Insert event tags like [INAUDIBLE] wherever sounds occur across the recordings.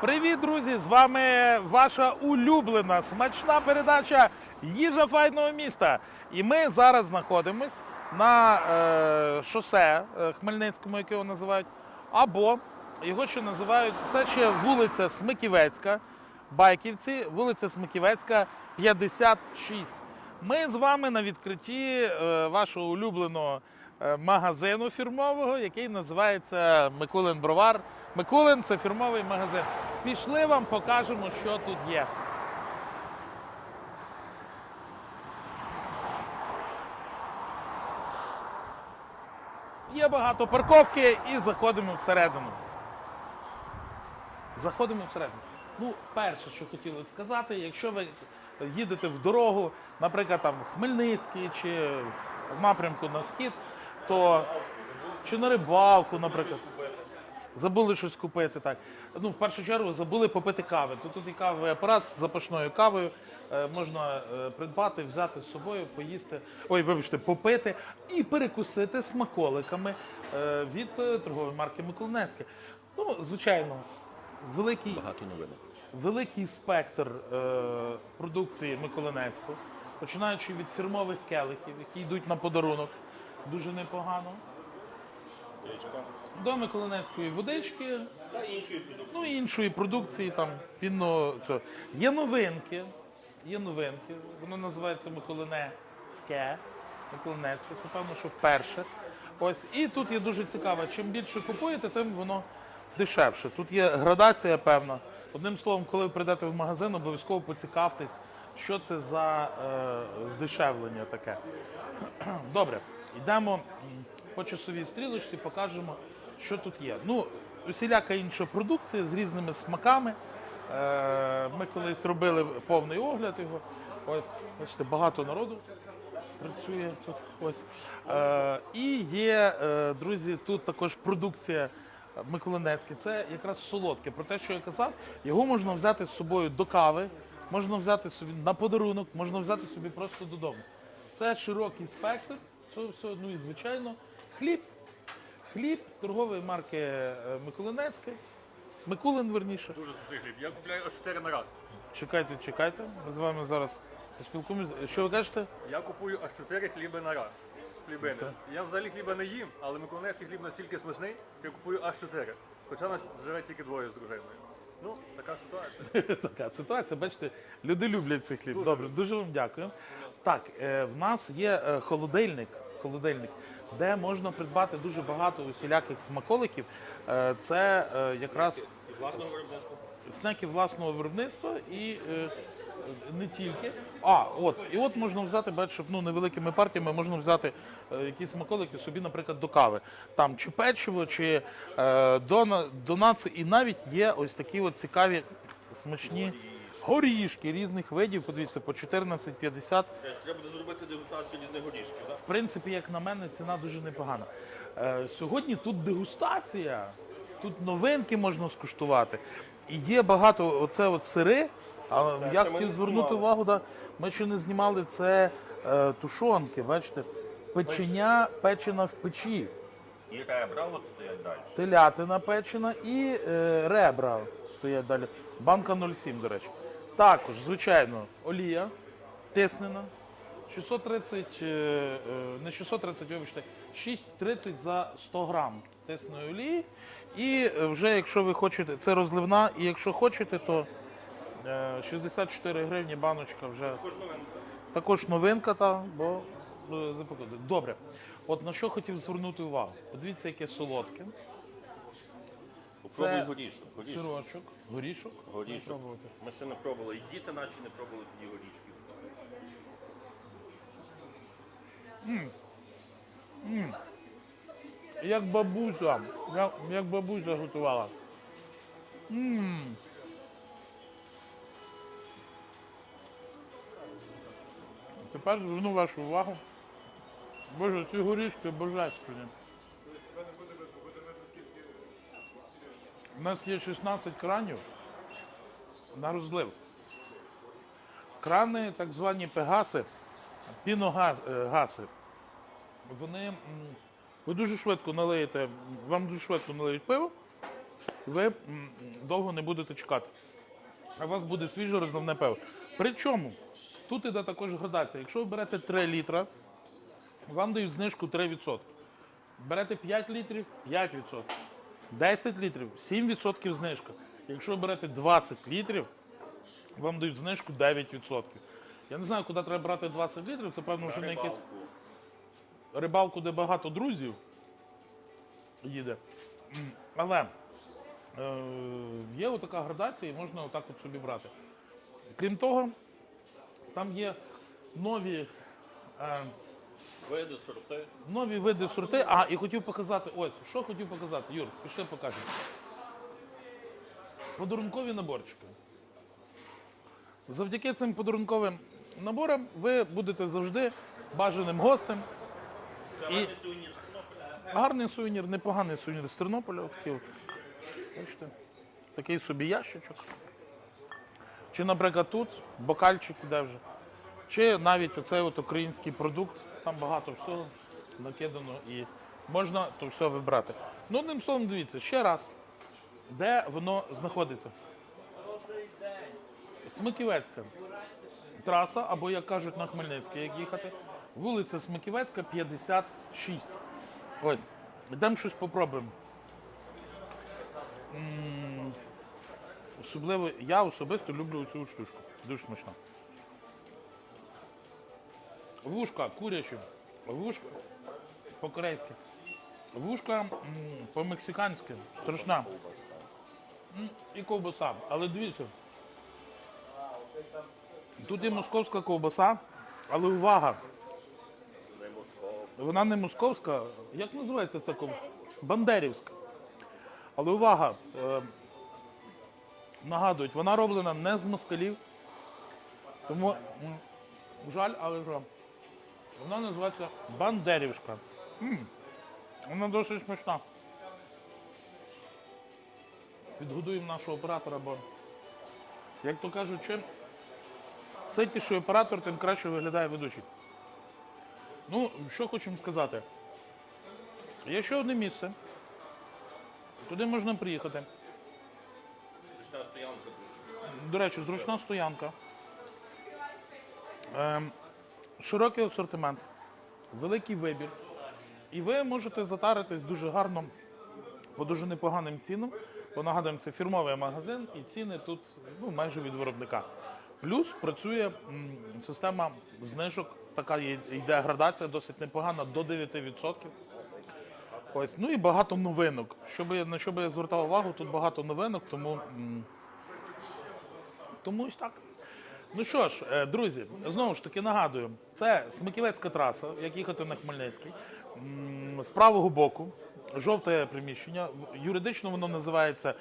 Привіт, друзі! З вами ваша улюблена смачна передача Їжа файного міста. І ми зараз знаходимось на е, шосе е, Хмельницькому, яке його називають, або його ще називають це ще вулиця Смиківецька, Байківці, вулиця Смиківецька, 56. Ми з вами на відкритті е, вашого улюбленого е, магазину фірмового, який називається Микулин Бровар. Микулин це фірмовий магазин. Пішли вам, покажемо, що тут є. Є багато парковки і заходимо всередину. Заходимо всередину. Ну, перше, що хотіли сказати, якщо ви їдете в дорогу, наприклад, там Хмельницький чи в напрямку на схід, то чи на рибалку, наприклад. Забули щось купити, так. Ну, в першу чергу забули попити кави. Тут, тут і кавовий апарат з запашною кавою. Е, можна е, придбати, взяти з собою, поїсти, ой, вибачте, попити і перекусити смаколиками е, від торгової марки Миколинецьке. Ну, звичайно, великий Багато новинок. великий спектр е, продукції Миколинецького, починаючи від фірмових келихів, які йдуть на подарунок, дуже непогано. До Миколинецької водички, Та іншої продукції. ну і іншої продукції, там пінно. Цього. Є новинки, є новинки, воно називається Миколинецьке. Миколинецьке, це певно, що вперше. Ось. І тут є дуже цікаво, чим більше купуєте, тим воно дешевше. Тут є градація певна. Одним словом, коли ви прийдете в магазин, обов'язково поцікавтесь, що це за е, здешевлення таке. [CLEARS THROAT] Добре, йдемо по часовій стрілочці, покажемо, що тут є. Ну, усіляка інша продукція з різними смаками. Е, Ми колись робили повний огляд його. Ось, бачите, багато народу працює тут. Ось. Е, І є, е, друзі, тут також продукція Миколинецька. Це якраз солодке. Про те, що я казав, його можна взяти з собою до кави, можна взяти собі на подарунок, можна взяти собі просто додому. Це широкий спектр цього всього. Ну і звичайно, хліб. Хліб торгової марки е, Миколинецьке. Микулин, верніше. Дуже зустрій хліб. Я купляю аж 4 на раз. Чекайте, чекайте. Ми з вами зараз поспілкуємося. Що ви кажете? Я купую аж 4 хліби на раз. Хлібини. Так. Я взагалі хліба не їм, але миколаївський хліб настільки смачний, що я купую аж 4. Хоча нас живе тільки двоє з дружиною. Ну, така ситуація. [LAUGHS] Така ситуація, бачите, люди люблять цей хліб. Дуже Добре, дуже вам дякую. Так, е, в нас є е, холодильник, холодильник, де можна придбати дуже багато усіляких смаколиків. Е, це якраз Власного снеки власного виробництва і не тільки. А, от, і от можна взяти, бачите, щоб ну, невеликими партіями можна взяти якісь смаколики собі, наприклад, до кави. Там чи печиво, чи е, дона, донаци. І навіть є ось такі от цікаві смачні горішки різних видів. Подивіться, по 14,50. Треба буде зробити дегустацію різних горішків. Так? В принципі, як на мене, ціна дуже непогана. Е, сьогодні тут дегустація, тут новинки можна скуштувати. І є багато оце от сири. А я ще ми хотів не звернути знімали. увагу, да, ми ще не знімали це е, тушонки, бачите, печеня печена в печі, І ребра от стоять далі. телятина печена і е, ребра стоять далі. Банка 0,7, до речі. Також, звичайно, олія тиснена. 630, е, е, не 630, вибачте, 6,30 за 100 грам тисної олії. І е, вже якщо ви хочете, це розливна, і якщо хочете, то е, 64 гривні баночка вже також новинка, та, бо е. Добре. От на що хотів звернути увагу? Подивіться, яке солодке. Попробуй горішок. горішок. Сирочок, горішок. Горішок. Ми ще не пробували. І діти наші не пробували тоді горішки. Як бабуся, як, як бабуся готувала. м Тепер зверну вашу увагу. Боже, ці горішки божественні. У нас є 16 кранів на розлив. Крани, так звані пегаси, піногаси. Вони ви дуже швидко налиєте, вам дуже швидко налиють пиво, ви довго не будете чекати. А у вас буде свіже розливне пиво. Причому тут іде також градація. Якщо ви берете 3 літра, вам дають знижку 3%. Берете 5 літрів 5%. 10 літрів 7% знижка. Якщо ви берете 20 літрів, вам дають знижку 9%. Я не знаю, куди треба брати 20 літрів, це певно вже на якесь Рибалку. рибалку, де багато друзів їде. Але е, є отака градація, і можна отак от собі брати. Крім того, там є нові, е, Види, сорти. нові види сорти. А, і хотів показати, ось, що хотів показати, Юр, пішли покажемо. Подарункові наборчики. Завдяки цим подарунковим наборам ви будете завжди бажаним гостем. Це І- гарний сувенір з Тернополя. Гарний сувенір, непоганий сувенір з Тернополя. Такий, от. Бачите, такий собі ящичок. Чи, наприклад, тут бокальчик іде вже. Чи навіть оцей от український продукт, там багато всього накидано і можна то все вибрати. Ну, одним словом, дивіться, ще раз, де воно знаходиться. Смиківецька траса, або, як кажуть, на Хмельницький, як їхати, вулиця Смиківецька, 56. Ось, йдемо щось попробуємо. Особливо, я особисто люблю цю штучку. Дуже смачно. Вушка курячі, вушка по-корейськи. Вушка по-мексиканськи, страшна. І ковбаса. Але дивіться. Тут є московська ковбаса, але увага! Вона не московська. Як називається ця ковбаса? Бандерівська. Але увага! Е, нагадують, вона роблена не з москалів. Тому жаль, але що. Вона називається Бандерівська. М, Вона досить смачна. Підгодуємо нашого оператора, бо, як то кажуть, чим ситіший оператор, тим краще виглядає ведучий. Ну, що хочемо сказати. Є ще одне місце. Туди можна приїхати. Зручна стоянка. До речі, зручна стоянка. Ем, широкий асортимент, великий вибір. І ви можете затаритись дуже гарно по дуже непоганим цінам. Бо нагадуємо, це фірмовий магазин, і ціни тут ну, майже від виробника. Плюс працює м, система знижок, така є- йде градація досить непогана, до 9%. Ось, ну і багато новинок. Щоб, на що би я звертав увагу, тут багато новинок, тому. м, тому ось так. Ну що ж, е, друзі, знову ж таки нагадую, це Смиківецька траса, як їхати на Хмельницький. З правого боку, жовте приміщення. Юридично воно називається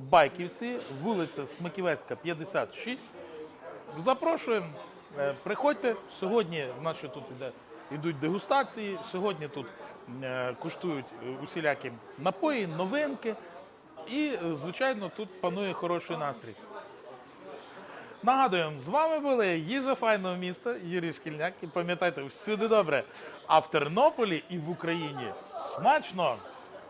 Байківці, вулиця Смиківецька, 56. Запрошуємо, е, приходьте. Сьогодні в нас тут іде, йдуть дегустації. Сьогодні тут е, куштують усілякі напої, новинки. І, звичайно, тут панує хороший настрій. Нагадуємо, з вами були їжа файного міста Юрій Шкільняк. І пам'ятайте, всюди добре. А в Тернополі і в Україні смачно!